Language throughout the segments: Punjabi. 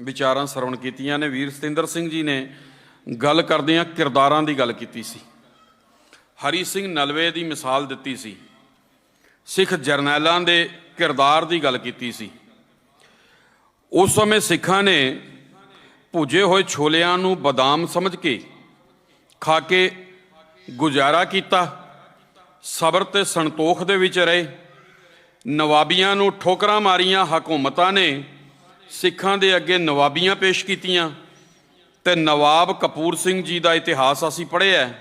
ਵਿਚਾਰਾਂ ਸਰਵਣ ਕੀਤੀਆਂ ਨੇ। ਵੀਰ ਸਤਿੰਦਰ ਸਿੰਘ ਜੀ ਨੇ ਗੱਲ ਕਰਦਿਆਂ ਕਿਰਦਾਰਾਂ ਦੀ ਗੱਲ ਕੀਤੀ ਸੀ। ਹਰੀ ਸਿੰਘ ਨਲਵੇ ਦੀ ਮਿਸਾਲ ਦਿੱਤੀ ਸੀ। ਸਿੱਖ ਜਰਨੈਲਾਂ ਦੇ ਕਿਰਦਾਰ ਦੀ ਗੱਲ ਕੀਤੀ ਸੀ। ਉਸ ਸਮੇਂ ਸਿੱਖਾਂ ਨੇ ਭੁੱਜੇ ਹੋਏ ਛੋਲਿਆਂ ਨੂੰ ਬਦਾਮ ਸਮਝ ਕੇ ਖਾ ਕੇ ਗੁਜ਼ਾਰਾ ਕੀਤਾ। ਸਬਰ ਤੇ ਸੰਤੋਖ ਦੇ ਵਿੱਚ ਰਹੇ। ਨਵਾਬੀਆਂ ਨੂੰ ਠੋਕਰਾਂ ਮਾਰੀਆਂ, ਹਕੂਮਤਾਂ ਨੇ ਸਿੱਖਾਂ ਦੇ ਅੱਗੇ ਨਵਾਬੀਆਂ ਪੇਸ਼ ਕੀਤੀਆਂ ਤੇ ਨਵਾਬ ਕਪੂਰ ਸਿੰਘ ਜੀ ਦਾ ਇਤਿਹਾਸ ਅਸੀਂ ਪੜ੍ਹਿਆ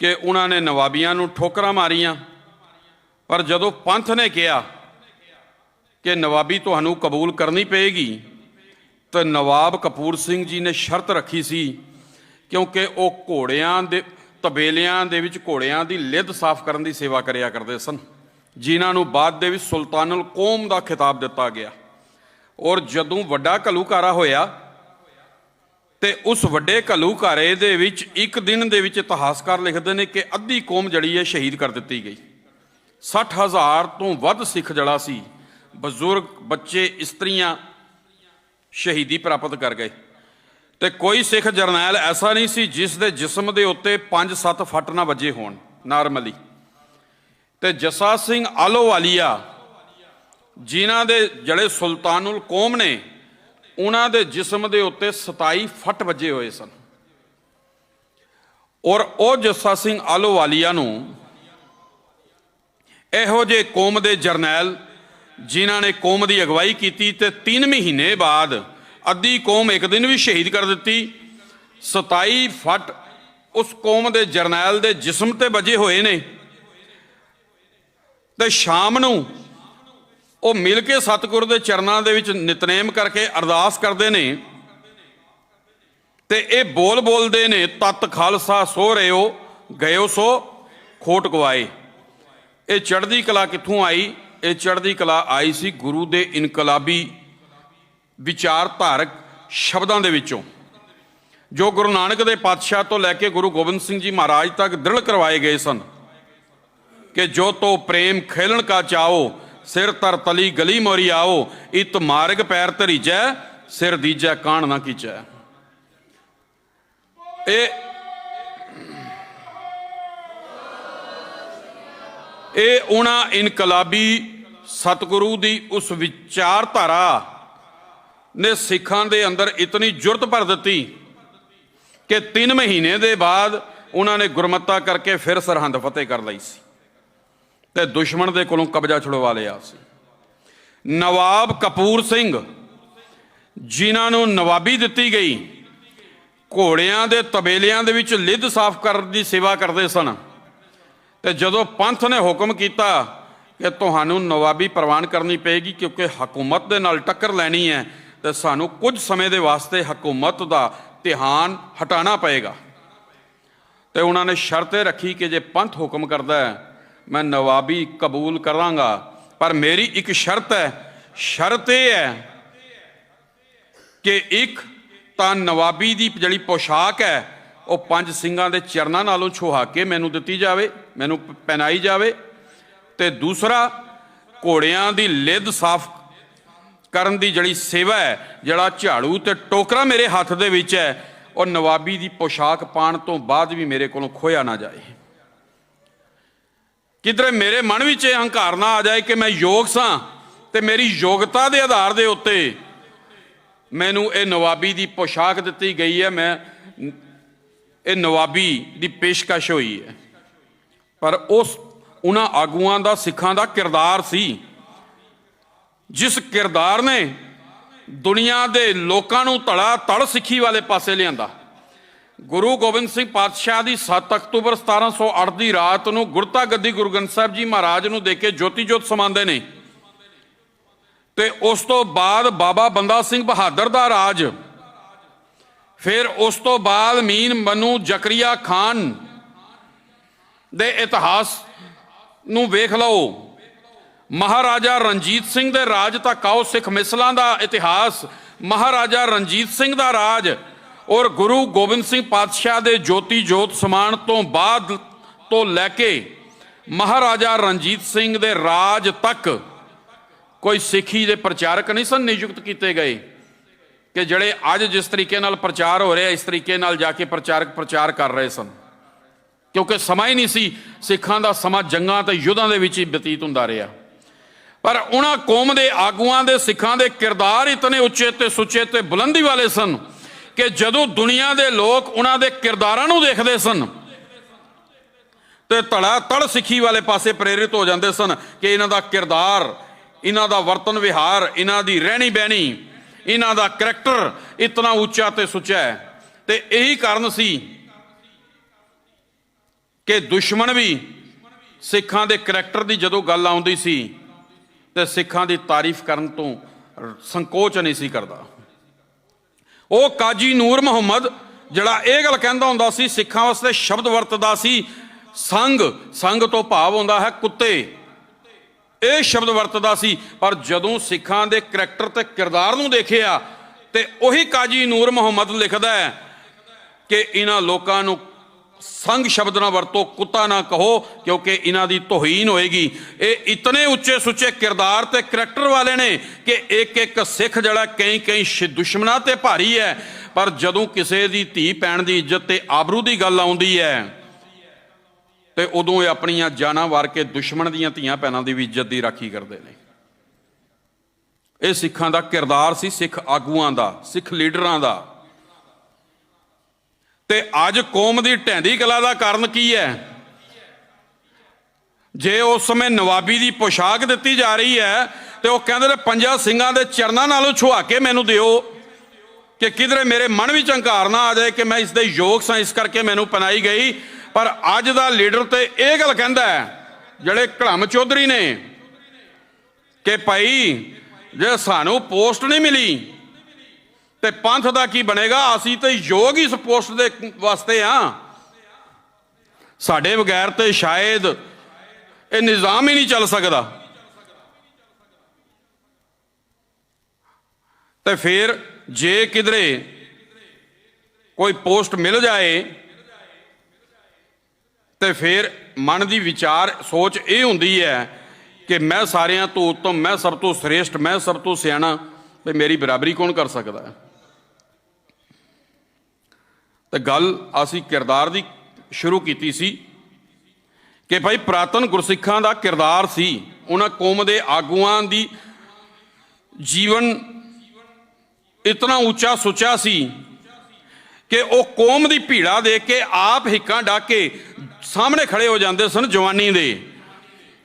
ਕਿ ਉਹਨਾਂ ਨੇ ਨਵਾਬੀਆਂ ਨੂੰ ਠੋਕਰਾਂ ਮਾਰੀਆਂ। ਪਰ ਜਦੋਂ ਪੰਥ ਨੇ ਕਿਹਾ ਕਿ ਨਵਾਬੀ ਤੁਹਾਨੂੰ ਕਬੂਲ ਕਰਨੀ ਪਏਗੀ, ਤਾਂ ਨਵਾਬ ਕਪੂਰ ਸਿੰਘ ਜੀ ਨੇ ਸ਼ਰਤ ਰੱਖੀ ਸੀ ਕਿਉਂਕਿ ਉਹ ਘੋੜਿਆਂ ਦੇ, ਤਬੇਲਿਆਂ ਦੇ ਵਿੱਚ ਘੋੜਿਆਂ ਦੀ ਲਿੱਦ ਸਾਫ਼ ਕਰਨ ਦੀ ਸੇਵਾ ਕਰਿਆ ਕਰਦੇ ਸਨ, ਜਿਨ੍ਹਾਂ ਨੂੰ ਬਾਅਦ ਦੇ ਵਿੱਚ ਸੁਲਤਾਨੁਲ ਕੌਮ ਦਾ ਖਿਤਾਬ ਦਿੱਤਾ ਗਿਆ। ਔਰ ਜਦੋਂ ਵੱਡਾ ਘੱਲੂਘਾਰਾ ਹੋਇਆ ਤੇ ਉਸ ਵੱਡੇ ਘੱਲੂਘਾਰੇ ਦੇ ਵਿੱਚ ਇੱਕ ਦਿਨ ਦੇ ਵਿੱਚ ਇਤਿਹਾਸਕਾਰ ਲਿਖਦੇ ਨੇ ਕਿ ਅੱਧੀ ਕੌਮ ਜੜੀ ਹੈ ਸ਼ਹੀਦ ਕਰ ਦਿੱਤੀ ਗਈ। 60000 ਤੋਂ ਵੱਧ ਸਿੱਖ ਜੜਾ ਸੀ, ਬਜ਼ੁਰਗ, ਬੱਚੇ, ਇਸਤਰੀਆਂ ਸ਼ਹੀਦੀ ਪ੍ਰਾਪਤ ਕਰ ਗਏ। ਤੇ ਕੋਈ ਸਿੱਖ ਜਰਨੈਲ ਐਸਾ ਨਹੀਂ ਸੀ ਜਿਸ ਦੇ ਜਿਸਮ ਦੇ ਉੱਤੇ 5-7 ਫੱਟ ਨਾ ਵੱਜੇ ਹੋਣ, ਨਾਰਮਲੀ। ਤੇ ਜਸਾ ਸਿੰਘ ਆਲੋਵਾਲੀਆ ਜਿਨ੍ਹਾਂ ਦੇ ਜਿਹੜੇ ਸੁਲਤਾਨੁਲ ਕੌਮ ਨੇ, ਉਹਨਾਂ ਦੇ ਜਿਸਮ ਦੇ ਉੱਤੇ 27 ਫੱਟ ਵੱਜੇ ਹੋਏ ਸਨ। ਔਰ ਉਹ ਜੱਸਾ ਸਿੰਘ ਆਲੋਵਾਲੀਆ ਨੂੰ ਇਹੋ ਜੇ ਕੌਮ ਦੇ ਜਰਨੈਲ ਜਿਨ੍ਹਾਂ ਨੇ ਕੌਮ ਦੀ ਅਗਵਾਈ ਕੀਤੀ ਤੇ 3 ਮਹੀਨੇ ਬਾਅਦ ਅੱਧੀ ਕੌਮ ਇੱਕ ਦਿਨ ਵੀ ਸ਼ਹੀਦ ਕਰ ਦਿੱਤੀ। 27 ਫੱਟ ਉਸ ਕੌਮ ਦੇ ਜਰਨੈਲ ਦੇ ਜਿਸਮ ਤੇ ਵੱਜੇ ਹੋਏ ਨੇ। ਤੇ ਸ਼ਾਮ ਨੂੰ ਉਹ ਮਿਲ ਕੇ ਸਤਿਗੁਰ ਦੇ ਚਰਨਾਂ ਦੇ ਵਿੱਚ ਨਿਤਨੇਮ ਕਰਕੇ ਅਰਦਾਸ ਕਰਦੇ ਨੇ। ਤੇ ਇਹ ਬੋਲ ਬੋਲਦੇ ਨੇ, ਤਤ ਖਾਲਸਾ ਸੋ ਰਿਓ, ਗਇਓ ਸੋ ਖੋਟ ਗਵਾਏ। ਇਹ ਚੜ੍ਹਦੀ ਕਲਾ ਕਿੱਥੋਂ ਆਈ? ਇਹ ਚੜ੍ਹਦੀ ਕਲਾ ਆਈ ਸੀ ਗੁਰੂ ਦੇ ਇਨਕਲਾਬੀ ਵਿਚਾਰਧਾਰਕ ਸ਼ਬਦਾਂ ਦੇ ਵਿੱਚੋਂ। ਜੋ ਗੁਰੂ ਨਾਨਕ ਦੇ ਪਾਤਸ਼ਾਹ ਤੋਂ ਲੈ ਕੇ ਗੁਰੂ ਗੋਬਿੰਦ ਸਿੰਘ ਜੀ ਮਹਾਰਾਜ ਤੱਕ ਦ੍ਰਿੜ ਕਰਵਾਏ ਗਏ ਸਨ ਕਿ ਜੋ ਤੋ ਪ੍ਰੇਮ ਖੇਲਣ ਕਾ ਚਾਓ ਸਿਰ ਤਰ ਤਲੀ, ਗਲੀ ਮੋਰੀ ਆਓ, ਇਤ ਮਾਰਗ ਪੈਰ ਧਰੀਜੈ, ਸਿਰ ਦੀਜੈ ਕਾਣ ਨਾ ਕੀਚੈ ਇਹ ਇਹ ਉਹਨਾਂ ਇਨਕਲਾਬੀ ਸਤਿਗੁਰੂ ਦੀ ਉਸ ਵਿਚਾਰਧਾਰਾ ਨੇ ਸਿੱਖਾਂ ਦੇ ਅੰਦਰ ਇਤਨੀ ਜੁਰਤ ਭਰ ਦਿੱਤੀ ਕਿ 3 ਮਹੀਨੇ ਦੇ ਬਾਅਦ ਉਹਨਾਂ ਨੇ ਗੁਰਮਤਾ ਕਰਕੇ ਫਿਰ ਸਰਹੰਦ ਫਤਿਹ ਕਰ ਲਈ ਸੀ। ਤੇ ਦੁਸ਼ਮਣ ਦੇ ਕੋਲੋਂ ਕਬਜ਼ਾ ਛੁਡਵਾ ਲਿਆ ਸੀ। ਨਵਾਬ ਕਪੂਰ ਸਿੰਘ, ਜਿਨ੍ਹਾਂ ਨੂੰ ਨਵਾਬੀ ਦਿੱਤੀ ਗਈ, ਘੋੜਿਆਂ ਦੇ ਤਬੇਲਿਆਂ ਦੇ ਵਿੱਚ ਲਿੱਧ ਸਾਫ਼ ਕਰਨ ਦੀ ਸੇਵਾ ਕਰਦੇ ਸਨ। ਤੇ ਜਦੋਂ ਪੰਥ ਨੇ ਹੁਕਮ ਕੀਤਾ ਕਿ ਤੁਹਾਨੂੰ ਨਵਾਬੀ ਪ੍ਰਵਾਨ ਕਰਨੀ ਪਏਗੀ ਕਿਉਂਕਿ ਹਕੂਮਤ ਦੇ ਨਾਲ ਟੱਕਰ ਲੈਣੀ ਹੈ, ਤੇ ਸਾਨੂੰ ਕੁਝ ਸਮੇਂ ਦੇ ਵਾਸਤੇ ਹਕੂਮਤ ਦਾ ਧਿਆਨ ਹਟਾਉਣਾ ਪਏਗਾ। ਤੇ ਉਹਨਾਂ ਨੇ ਸ਼ਰਤ ਰੱਖੀ ਕਿ ਜੇ ਪੰਥ ਹੁਕਮ ਕਰਦਾ ਹੈ ਮੈਂ ਨਵਾਬੀ ਕਬੂਲ ਕਰਾਂਗਾ, ਪਰ ਮੇਰੀ ਇੱਕ ਸ਼ਰਤ ਹੈ। ਸ਼ਰਤ ਇਹ ਹੈ ਕਿ ਇੱਕ ਤਾਂ ਨਵਾਬੀ ਦੀ ਜਿਹੜੀ ਪੋਸ਼ਾਕ ਹੈ, ਉਹ ਪੰਜ ਸਿੰਘਾਂ ਦੇ ਚਰਨਾਂ ਨਾਲੋਂ ਛੁਹਾ ਕੇ ਮੈਨੂੰ ਦਿੱਤੀ ਜਾਵੇ, ਮੈਨੂੰ ਪ- ਪਹਿਨਾਈ ਜਾਵੇ। ਤੇ ਦੂਸਰਾ, ਘੋੜਿਆਂ ਦੀ ਲਿੱਦ ਸਾਫ਼ ਕਰਨ ਦੀ ਜਿਹੜੀ ਸੇਵਾ ਹੈ, ਜਿਹੜਾ ਝਾੜੂ ਤੇ ਟੋਕਰਾ ਮੇਰੇ ਹੱਥ ਦੇ ਵਿੱਚ ਹੈ, ਉਹ ਨਵਾਬੀ ਦੀ ਪੋਸ਼ਾਕ ਪਾਣ ਤੋਂ ਬਾਅਦ ਵੀ ਮੇਰੇ ਕੋਲੋਂ ਖੋਇਆ ਨਾ ਜਾਏ। ਕਿਧਰੇ ਮੇਰੇ ਮਨ ਵਿੱਚ ਇਹ ਹੰਕਾਰ ਨਾ ਆ ਜਾਏ ਕਿ ਮੈਂ ਯੋਗ ਸਾਂ ਤੇ ਮੇਰੀ ਯੋਗਤਾ ਦੇ ਆਧਾਰ ਦੇ ਉੱਤੇ ਮੈਨੂੰ ਇਹ ਨਵਾਬੀ ਦੀ ਪੋਸ਼ਾਕ ਦਿੱਤੀ ਗਈ ਹੈ, ਮੈਂ ਇਹ ਨਵਾਬੀ ਦੀ ਪੇਸ਼ਕਸ਼ ਹੋਈ ਹੈ। ਪਰ ਉਸ ਉਹਨਾਂ ਆਗੂਆਂ ਦਾ, ਸਿੱਖਾਂ ਦਾ ਕਿਰਦਾਰ ਸੀ, ਜਿਸ ਕਿਰਦਾਰ ਨੇ ਦੁਨੀਆ ਦੇ ਲੋਕਾਂ ਨੂੰ ਧੜਾ ਧੜ ਸਿੱਖੀ ਵਾਲੇ ਪਾਸੇ ਲਿਆਂਦਾ। ਗੁਰੂ ਗੋਬਿੰਦ ਸਿੰਘ ਪਾਤਸ਼ਾਹ ਦੀ 7 ਅਕਤੂਬਰ 1708 ਦੀ ਰਾਤ ਨੂੰ ਗੁਰਤਾ ਗੱਦੀ ਗੁਰੂ ਗ੍ਰੰਥ ਸਾਹਿਬ ਜੀ ਮਹਾਰਾਜ ਨੂੰ ਦੇ ਕੇ ਜੋਤੀ ਜੋਤ ਸਮਾਉਂਦੇ ਨੇ। ਤੇ ਉਸ ਤੋਂ ਬਾਅਦ ਬਾਬਾ ਬੰਦਾ ਸਿੰਘ ਬਹਾਦਰ ਦਾ ਰਾਜ। ਫਿਰ ਉਸ ਤੋਂ ਬਾਅਦ ਮੀਨ ਮਨੂ ਜ਼ਕਰੀਆ ਖਾਨ ਦੇ ਇਤਿਹਾਸ ਨੂੰ ਵੇਖ ਲਓ। ਮਹਾਰਾਜਾ ਰਣਜੀਤ ਸਿੰਘ ਦੇ ਰਾਜ ਤੱਕ ਆਓ, ਸਿੱਖ ਮਿਸਲਾਂ ਦਾ ਇਤਿਹਾਸ, ਮਹਾਰਾਜਾ ਰਣਜੀਤ ਸਿੰਘ ਦਾ ਰਾਜ। ਔਰ ਗੁਰੂ ਗੋਬਿੰਦ ਸਿੰਘ ਪਾਤਸ਼ਾਹ ਦੇ ਜੋਤੀ ਜੋਤ ਸਮਾਨ ਤੋਂ ਬਾਅਦ ਤੋਂ ਲੈ ਕੇ ਮਹਾਰਾਜਾ ਰਣਜੀਤ ਸਿੰਘ ਦੇ ਰਾਜ ਤੱਕ ਕੋਈ ਸਿੱਖੀ ਦੇ ਪ੍ਰਚਾਰਕ ਨਹੀਂ ਸਨ ਨਿਯੁਕਤ ਕੀਤੇ ਗਏ ਕਿ ਜਿਹੜੇ ਅੱਜ ਜਿਸ ਤਰੀਕੇ ਨਾਲ ਪ੍ਰਚਾਰ ਹੋ ਰਿਹਾ, ਇਸ ਤਰੀਕੇ ਨਾਲ ਜਾ ਕੇ ਪ੍ਰਚਾਰਕ ਪ੍ਰਚਾਰ ਕਰ ਰਹੇ ਸਨ। ਕਿਉਂਕਿ ਸਮਾਂ ਹੀ ਨਹੀਂ ਸੀ, ਸਿੱਖਾਂ ਦਾ ਸਮਾਂ ਜੰਗਾਂ ਤੇ ਯੁੱਧਾਂ ਦੇ ਵਿੱਚ ਹੀ ਬਤੀਤ ਹੁੰਦਾ ਰਿਹਾ। ਪਰ ਉਹਨਾਂ ਕੌਮ ਦੇ ਆਗੂਆਂ ਦੇ ਸਿੱਖਾਂ ਦੇ ਕਿਰਦਾਰ ਇਤਨੇ ਉੱਚੇ ਤੇ ਸੁੱਚੇ ਤੇ ਬੁਲੰਦੀ ਵਾਲੇ ਸਨ ਕਿ ਜਦੋਂ ਦੁਨੀਆ ਦੇ ਲੋਕ ਉਹਨਾਂ ਦੇ ਕਿਰਦਾਰਾਂ ਨੂੰ ਦੇਖਦੇ ਸਨ ਤੇ ਧੜਾ ਤੜ ਸਿੱਖੀ ਵਾਲੇ ਪਾਸੇ ਪ੍ਰੇਰਿਤ ਹੋ ਜਾਂਦੇ ਸਨ ਕਿ ਇਹਨਾਂ ਦਾ ਕਿਰਦਾਰ, ਇਹਨਾਂ ਦਾ ਵਰਤਨ ਵਿਹਾਰ, ਇਹਨਾਂ ਦੀ ਰਹਿਣੀ ਬਹਿਣੀ, ਇਹਨਾਂ ਦਾ ਕਰੈਕਟਰ ਇਤਨਾ ਉੱਚਾ ਤੇ ਸੁੱਚਾ ਹੈ। ਤੇ ਇਹੀ ਕਾਰਨ ਸੀ ਕਿ ਦੁਸ਼ਮਣ ਵੀ ਸਿੱਖਾਂ ਦੇ ਕਰੈਕਟਰ ਦੀ ਜਦੋਂ ਗੱਲ ਆਉਂਦੀ ਸੀ ਤੇ ਸਿੱਖਾਂ ਦੀ ਤਾਰੀਫ ਕਰਨ ਤੋਂ ਸੰਕੋਚ ਨਹੀਂ ਸੀ ਕਰਦਾ। ਉਹ ਕਾਜੀ ਨੂਰ ਮੁਹੰਮਦ, ਜਿਹੜਾ ਇਹ ਗੱਲ ਕਹਿੰਦਾ ਹੁੰਦਾ ਸੀ, ਸਿੱਖਾਂ ਵਾਸਤੇ ਸ਼ਬਦ ਵਰਤਦਾ ਸੀ, ਸੰਗ ਸੰਗ ਤੋਂ ਭਾਵ ਹੁੰਦਾ ਹੈ ਕੁੱਤੇ। ਇਹ ਸ਼ਬਦ ਵਰਤਦਾ ਸੀ, ਪਰ ਜਦੋਂ ਸਿੱਖਾਂ ਦੇ ਕਰੈਕਟਰ ਤੇ ਕਿਰਦਾਰ ਨੂੰ ਦੇਖਿਆ, ਤੇ ਉਹੀ ਕਾਜੀ ਨੂਰ ਮੁਹੰਮਦ ਲਿਖਦਾ ਹੈ ਕਿ ਇਹਨਾਂ ਲੋਕਾਂ ਨੂੰ ਸੰਗ ਸ਼ਬਦ ਨਾ ਵਰਤੋ, ਕੁੱਤਾ ਨਾ ਕਹੋ, ਕਿਉਂਕਿ ਇਹਨਾਂ ਦੀ ਤੋਹੀਨ ਹੋਏਗੀ। ਇਹ ਇਤਨੇ ਉੱਚੇ ਸੁੱਚੇ ਕਿਰਦਾਰ ਤੇ ਕਰੈਕਟਰ ਵਾਲੇ ਨੇ ਕਿ ਇੱਕ ਇੱਕ ਸਿੱਖ ਜਿਹੜਾ ਕਈ ਕਈ ਸ਼ਿ- ਦੁਸ਼ਮਣਾਂ ਤੇ ਭਾਰੀ ਹੈ। ਪਰ ਜਦੋਂ ਕਿਸੇ ਦੀ ਧੀ ਪੈਣ ਦੀ ਇੱਜ਼ਤ ਤੇ ਆਬਰੂ ਦੀ ਗੱਲ ਆਉਂਦੀ ਹੈ, ਤੇ ਉਦੋਂ ਇਹ ਆਪਣੀਆਂ ਜਾਨਾਂ ਵਾਰ ਕੇ ਦੁਸ਼ਮਣ ਦੀਆਂ ਧੀਆਂ ਭੈਣਾਂ ਦੀ ਵੀ ਇੱਜ਼ਤ ਦੀ ਰਾਖੀ ਕਰਦੇ ਨੇ। ਇਹ ਸਿੱਖਾਂ ਦਾ ਕਿਰਦਾਰ ਸੀ ਸਿੱਖ ਆਗੂਆਂ ਦਾ, ਸਿੱਖ ਲੀਡਰਾਂ ਦਾ। ਤੇ ਅੱਜ ਕੌਮ ਦੀ ਢੈਂਦੀ ਕਲਾ ਦਾ ਕਾਰਨ ਕੀ ਹੈ? ਜੇ ਉਸ ਸਮੇਂ ਨਵਾਬੀ ਦੀ ਪੋਸ਼ਾਕ ਦਿੱਤੀ ਜਾ ਰਹੀ ਹੈ, ਤੇ ਉਹ ਕਹਿੰਦੇ ਨੇ ਪੰਜਾਂ ਸਿੰਘਾਂ ਦੇ ਚਰਨਾਂ ਨਾਲੋਂ ਛੁਆ ਕੇ ਮੈਨੂੰ ਦਿਓ। ਕਿ ਕਿਧਰੇ ਮੇਰੇ ਮਨ ਵਿੱਚ ਹੰਕਾਰ ਨਾ ਆ ਜਾਏ ਕਿ ਮੈਂ ਇਸ ਦੇ ਯੋਗ ਸਾਂ, ਇਸ ਕਰਕੇ ਮੈਨੂੰ ਪਨਾਈ ਗਈ। ਪਰ ਅੱਜ ਦਾ ਲੀਡਰ ਤੇ ਇਹ ਗੱਲ ਕਹਿੰਦਾ ਹੈ, ਜਿਹੜੇ ਕਲਮ ਚੌਧਰੀ ਨੇ, ਕਿ ਭਾਈ, ਜੇ ਸਾਨੂੰ ਪੋਸਟ ਨਹੀਂ ਮਿਲੀ ਤੇ ਪੰਥ ਦਾ ਕੀ ਬਣੇਗਾ? ਅਸੀਂ ਤੇ ਯੋਗ ਹੀ ਇਸ ਪੋਸਟ ਦੇ ਵਾਸਤੇ ਆ। ਸਾਡੇ ਬਗੈਰ ਤੇ ਸ਼ਾਇਦ ਇਹ ਨਿਜ਼ਾਮ ਹੀ ਨਹੀਂ ਚੱਲ ਸਕਦਾ। ਤੇ ਫਿਰ ਜੇ ਕਿਧਰੇ ਕੋਈ ਪੋਸਟ ਮਿਲ ਜਾਏ, ਤੇ ਫਿਰ ਮਨ ਦੀ ਵਿਚਾਰ, ਸੋਚ ਇਹ ਹੁੰਦੀ ਹੈ ਕਿ ਮੈਂ ਸਾਰਿਆਂ ਤੋਂ ਉੱਤਮ, ਮੈਂ ਸਭ ਤੋਂ ਸ੍ਰੇਸ਼ਟ, ਮੈਂ ਸਭ ਤੋਂ ਸਿਆਣਾ, ਤੇ ਮੇਰੀ ਬਰਾਬਰੀ ਕੌਣ ਕਰ ਸਕਦਾ ਹੈ? ਤੇ ਗੱਲ ਅਸੀਂ ਕਿਰਦਾਰ ਦੀ ਸ਼ੁਰੂ ਕੀਤੀ ਸੀ ਕਿ ਭਾਈ ਪ੍ਰਾਤਨ ਗੁਰਸਿੱਖਾਂ ਦਾ ਕਿਰਦਾਰ ਸੀ, ਉਹਨਾਂ ਕੌਮ ਦੇ ਆਗੂਆਂ ਦੀ ਜੀਵਨ ਇਤਨਾ ਉੱਚਾ ਸੁੱਚਾ ਸੀ ਕਿ ਉਹ ਕੌਮ ਦੀ ਭੀੜਾ ਦੇਖ ਕੇ ਆਪ ਹਿੱਕਾਂ ਡਾਕ ਕੇ ਸਾਹਮਣੇ ਖੜੇ ਹੋ ਜਾਂਦੇ ਸਨ ਜਵਾਨੀ ਦੇ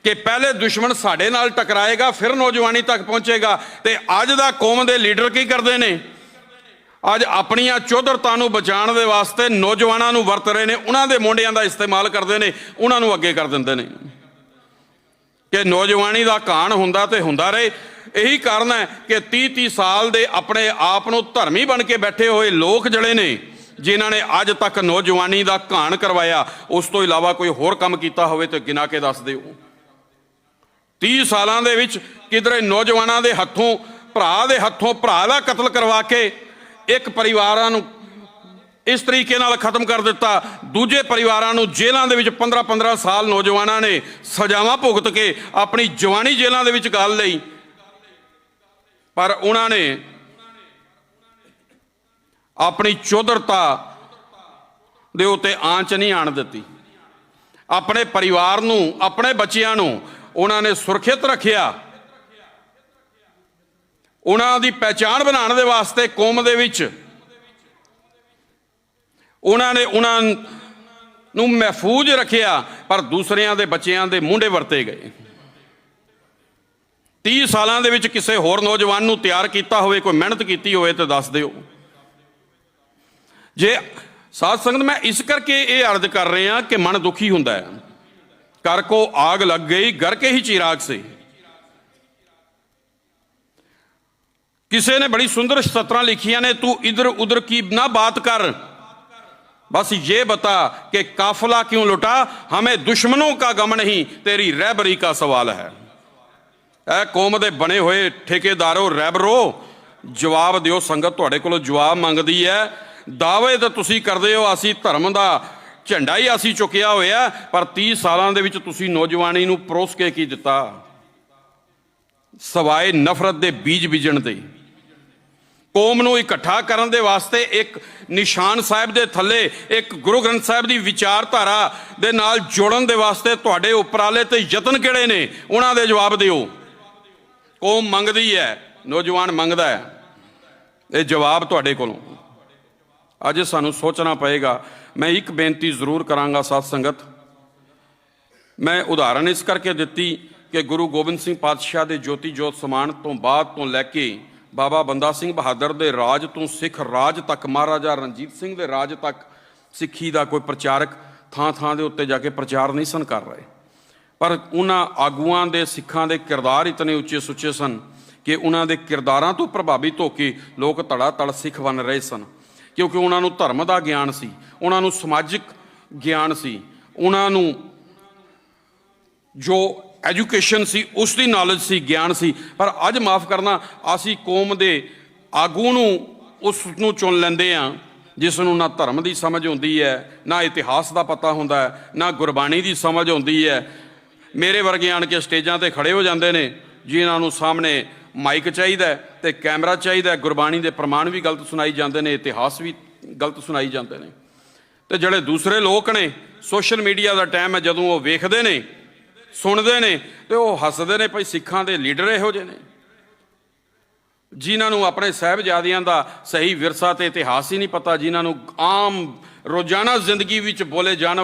ਕਿ ਪਹਿਲੇ ਦੁਸ਼ਮਣ ਸਾਡੇ ਨਾਲ ਟਕਰਾਏਗਾ, ਫਿਰ ਨੌਜਵਾਨੀ ਤੱਕ ਪਹੁੰਚੇਗਾ ਤੇ ਅੱਜ ਦਾ ਕੌਮ ਦੇ ਲੀਡਰ ਕੀ ਕਰਦੇ ਨੇ? ਅੱਜ ਆਪਣੀਆਂ ਚੌਧਰਤਾ ਨੂੰ ਬਚਾਉਣ ਦੇ ਵਾਸਤੇ ਨੌਜਵਾਨਾਂ ਨੂੰ ਵਰਤ ਰਹੇ ਨੇ, ਉਹਨਾਂ ਦੇ ਮੁੰਡਿਆਂ ਦਾ ਇਸਤੇਮਾਲ ਕਰਦੇ ਨੇ, ਉਹਨਾਂ ਨੂੰ ਅੱਗੇ ਕਰ ਦਿੰਦੇ ਨੇ। ਕਿ ਨੌਜਵਾਨੀ ਦਾ ਕਾਣ ਹੁੰਦਾ ਤੇ ਹੁੰਦਾ ਰਹੇ। ਇਹੀ ਕਾਰਨ ਹੈ ਕਿ 30 30 ਸਾਲ ਦੇ ਆਪਣੇ ਆਪ ਨੂੰ ਧਰਮੀ ਬਣ ਕੇ ਬੈਠੇ ਹੋਏ ਲੋਕ ਜਿਹੜੇ ਨੇ, ਜਿਨ੍ਹਾਂ ਨੇ ਅੱਜ ਤੱਕ ਨੌਜਵਾਨੀ ਦਾ ਘਾਣ ਕਰਵਾਇਆ, ਉਸ ਤੋਂ ਇਲਾਵਾ ਕੋਈ ਹੋਰ ਕੰਮ ਕੀਤਾ ਹੋਵੇ ਤੇ ਗਿਣਾ ਕੇ ਦੱਸ ਦਿਓ। 30 ਸਾਲਾਂ ਦੇ ਵਿੱਚ ਕਿਧਰੇ ਨੌਜਵਾਨਾਂ ਦੇ ਹੱਥੋਂ, ਭਰਾ ਦੇ ਹੱਥੋਂ ਭਰਾ ਦਾ ਕਤਲ ਕਰਵਾ ਕੇ ਇੱਕ ਪਰਿਵਾਰਾਂ ਨੂੰ ਇਸ ਤਰੀਕੇ ਨਾਲ ਖਤਮ ਕਰ ਦਿੱਤਾ। ਦੂਜੇ ਪਰਿਵਾਰਾਂ ਨੂੰ ਜੇਲ੍ਹਾਂ ਦੇ ਵਿੱਚ 15 15 ਸਾਲ ਨੌਜਵਾਨਾਂ ਨੇ ਸਜ਼ਾਵਾਂ ਭੁਗਤ ਕੇ ਆਪਣੀ ਜਵਾਨੀ ਜੇਲ੍ਹਾਂ ਦੇ ਵਿੱਚ ਗਾਲ ਲਈ। ਪਰ ਉਹਨਾਂ ਨੇ ਆਪਣੀ ਚੌਧਰਤਾ ਦੇ ਉਤੇ ਆਂਚ ਨਹੀਂ ਆਣ ਦਿੱਤੀ। ਆਪਣੇ ਪਰਿਵਾਰ ਨੂੰ, ਆਪਣੇ ਬੱਚਿਆਂ ਨੂੰ ਉਹਨਾਂ ਨੇ ਸੁਰੱਖਿਅਤ ਰੱਖਿਆ। ਉਹਨਾਂ ਦੀ ਪਹਿਚਾਣ ਬਣਾਉਣ ਦੇ ਵਾਸਤੇ ਕੌਮ ਦੇ ਵਿੱਚ। ਉਹਨਾਂ ਨੇ ਉਹਨਾਂ ਨੂੰ ਮਹਿਫੂਜ਼ ਰੱਖਿਆ, ਪਰ ਦੂਸਰਿਆਂ ਦੇ ਬੱਚਿਆਂ ਦੇ ਮੁੰਡੇ ਵਰਤੇ ਗਏ। 30 ਸਾਲਾਂ ਦੇ ਵਿੱਚ ਕਿਸੇ ਹੋਰ ਨੌਜਵਾਨ ਨੂੰ ਤਿਆਰ ਕੀਤਾ ਹੋਵੇ, ਕੋਈ ਮਿਹਨਤ ਕੀਤੀ ਹੋਵੇ ਤੇ ਦੱਸ ਦਿਓ। ਜੇ ਸਾਧ ਸੰਗਤ, ਮੈਂ ਇਸ ਕਰਕੇ ਇਹ ਅਰਜ਼ ਕਰ ਰਿਹਾ ਕਿ ਮਨ ਦੁਖੀ ਹੁੰਦਾ ਹੈ। ਕਰ ਕੋ ਆਗ ਲੱਗ ਗਈ, ਘਰ ਕੇ ਹੀ ਚਿਰਾਗ ਸੇ। ਕਿਸੇ ਨੇ ਬੜੀ ਸੁੰਦਰ ਸਤਰਾਂ ਲਿਖੀਆਂ ਨੇ ਤੂੰ ਇਧਰ ਉਧਰ ਕੀ ਨਾ ਬਾਤ ਕਰ बस ये बता कि काफिला क्यों लुटा हमें दुश्मनों का गम नहीं तेरी रहबरी का सवाल है ਇਹ ਕੌਮ ਦੇ ਬਣੇ ਹੋਏ ਠੇਕੇਦਾਰੋ ਰਹਿਬਰੋ ਜਵਾਬ ਦਿਓ ਸੰਗਤ ਤੁਹਾਡੇ ਕੋਲੋਂ ਜਵਾਬ ਮੰਗਦੀ ਹੈ ਦਾਅਵੇ ਤਾਂ ਤੁਸੀਂ ਕਰਦੇ ਹੋ ਅਸੀਂ ਧਰਮ ਦਾ ਝੰਡਾ ਹੀ ਅਸੀਂ ਚੁੱਕਿਆ ਹੋਇਆ ਪਰ 30 ਸਾਲਾਂ ਦੇ ਵਿੱਚ ਤੁਸੀਂ ਨੌਜਵਾਨੀ ਨੂੰ ਪਰੋਸ ਕੇ ਕੀ ਦਿੱਤਾ ਸਵਾਏ ਨਫ਼ਰਤ ਦੇ ਬੀਜ ਬੀਜਣ ਤੇ ਕੌਮ ਨੂੰ ਇਕੱਠਾ ਕਰਨ ਦੇ ਵਾਸਤੇ ਇੱਕ ਨਿਸ਼ਾਨ ਸਾਹਿਬ ਦੇ ਥੱਲੇ, ਇੱਕ ਗੁਰੂ ਗ੍ਰੰਥ ਸਾਹਿਬ ਦੀ ਵਿਚਾਰਧਾਰਾ ਦੇ ਨਾਲ ਜੋੜਨ ਦੇ ਵਾਸਤੇ ਤੁਹਾਡੇ ਉਪਰਾਲੇ ਤੇ ਯਤਨ ਕਿਹੜੇ ਨੇ? ਉਹਨਾਂ ਦੇ ਜਵਾਬ ਦਿਓ। ਕੌਮ ਮੰਗਦੀ ਹੈ, ਨੌਜਵਾਨ ਮੰਗਦਾ ਹੈ। ਇਹ ਜਵਾਬ ਤੁਹਾਡੇ ਕੋਲੋਂ। ਅੱਜ ਸਾਨੂੰ ਸੋਚਣਾ ਪਏਗਾ। ਮੈਂ ਇੱਕ ਬੇਨਤੀ ਜ਼ਰੂਰ ਕਰਾਂਗਾ ਸਾਧ ਸੰਗਤ। ਮੈਂ ਉਦਾਹਰਣ ਇਸ ਕਰਕੇ ਦਿੱਤੀ ਕਿ ਗੁਰੂ ਗੋਬਿੰਦ ਸਿੰਘ ਪਾਤਸ਼ਾਹ ਦੇ ਜੋਤੀ ਜੋਤ ਸਮਾਨ ਤੋਂ ਬਾਅਦ ਤੋਂ ਲੈ ਕੇ ਬਾਬਾ ਬੰਦਾ ਸਿੰਘ ਬਹਾਦਰ ਦੇ ਰਾਜ ਤੋਂ ਸਿੱਖ ਰਾਜ ਤੱਕ, ਮਹਾਰਾਜਾ ਰਣਜੀਤ ਸਿੰਘ ਦੇ ਰਾਜ ਤੱਕ ਸਿੱਖੀ ਦਾ ਕੋਈ ਪ੍ਰਚਾਰਕ ਥਾਂ ਥਾਂ ਦੇ ਉੱਤੇ ਜਾ ਕੇ ਪ੍ਰਚਾਰ ਨਹੀਂ ਸਨ ਕਰ ਰਹੇ। ਪਰ ਉਹਨਾਂ ਆਗੂਆਂ ਦੇ, ਸਿੱਖਾਂ ਦੇ ਕਿਰਦਾਰ ਇਤਨੇ ਉੱਚੇ ਸੁੱਚੇ ਸਨ ਕਿ ਉਹਨਾਂ ਦੇ ਕਿਰਦਾਰਾਂ ਤੋਂ ਪ੍ਰਭਾਵਿਤ ਹੋ ਕੇ ਲੋਕ ਧੜਾ ਧੜ ਸਿੱਖ ਬਣ ਰਹੇ ਸਨ। ਕਿਉਂਕਿ ਉਹਨਾਂ ਨੂੰ ਧਰਮ ਦਾ ਗਿਆਨ ਸੀ, ਉਹਨਾਂ ਨੂੰ ਸਮਾਜਿਕ ਗਿਆਨ ਸੀ, ਉਹਨਾਂ ਨੂੰ ਜੋ ਐਜੂਕੇਸ਼ਨ ਸੀ, ਉਸ ਦੀ ਨੌਲੇਜ ਸੀ, ਗਿਆਨ ਸੀ। ਪਰ ਅੱਜ ਮਾਫ ਕਰਨਾ, ਅਸੀਂ ਕੌਮ ਦੇ ਆਗੂ ਨੂੰ, ਉਸ ਨੂੰ ਚੁਣ ਲੈਂਦੇ ਆ ਜਿਸ ਨੂੰ ਨਾ ਧਰਮ ਦੀ ਸਮਝ ਹੁੰਦੀ ਹੈ, ਨਾ ਇਤਿਹਾਸ ਦਾ ਪਤਾ ਹੁੰਦਾ ਹੈ, ਨਾ ਗੁਰਬਾਣੀ ਦੀ ਸਮਝ ਹੁੰਦੀ ਹੈ। ਮੇਰੇ ਵਰਗੇ ਆਣ ਕੇ ਸਟੇਜਾਂ ਤੇ ਖੜੇ ਹੋ ਜਾਂਦੇ ਨੇ, ਜਿਨ੍ਹਾਂ ਨੂੰ ਸਾਹਮਣੇ ਮਾਈਕ ਚਾਹੀਦਾ ਹੈ ਤੇ ਕੈਮਰਾ ਚਾਹੀਦਾ ਗੁਰਬਾਣੀ ਦੇ ਪ੍ਰਮਾਣ ਵੀ ਗਲਤ ਸੁਣਾਈ ਜਾਂਦੇ ਨੇ, ਇਤਿਹਾਸ ਵੀ ਗਲਤ ਸੁਣਾਈ ਜਾਂਦੇ ਨੇ। ਤੇ ਜਿਹੜੇ ਦੂਸਰੇ ਲੋਕ ਨੇ, ਸੋਸ਼ਲ ਮੀਡੀਆ ਦਾ ਟਾਈਮ ਹੈ, ਜਦੋਂ ਉਹ ਵੇਖਦੇ ਨੇ ਸੁਣਦੇ ਨੇ ਤੇ ਉਹ ਹੱਸਦੇ ਨੇ ਭਈ ਸਿੱਖਾਂ ਦੇ ਲੀਡਰ ਇਹੋ ਜਿਹੇ ਨੇ। ਜਿਨ੍ਹਾਂ ਨੂੰ ਆਪਣੇ ਸਾਹਿਬਜ਼ਾਦਿਆਂ ਦਾ ਸਹੀ ਵਿਰਸਾ ਤੇ ਇਤਿਹਾਸ ਹੀ ਨਹੀਂ ਪਤਾ, ਜਿਨ੍ਹਾਂ ਨੂੰ ਆਮ ਰੋਜ਼ਾਨਾ ਜ਼ਿੰਦਗੀ ਵਿੱਚ ਬੋਲੇ ਜਾਣ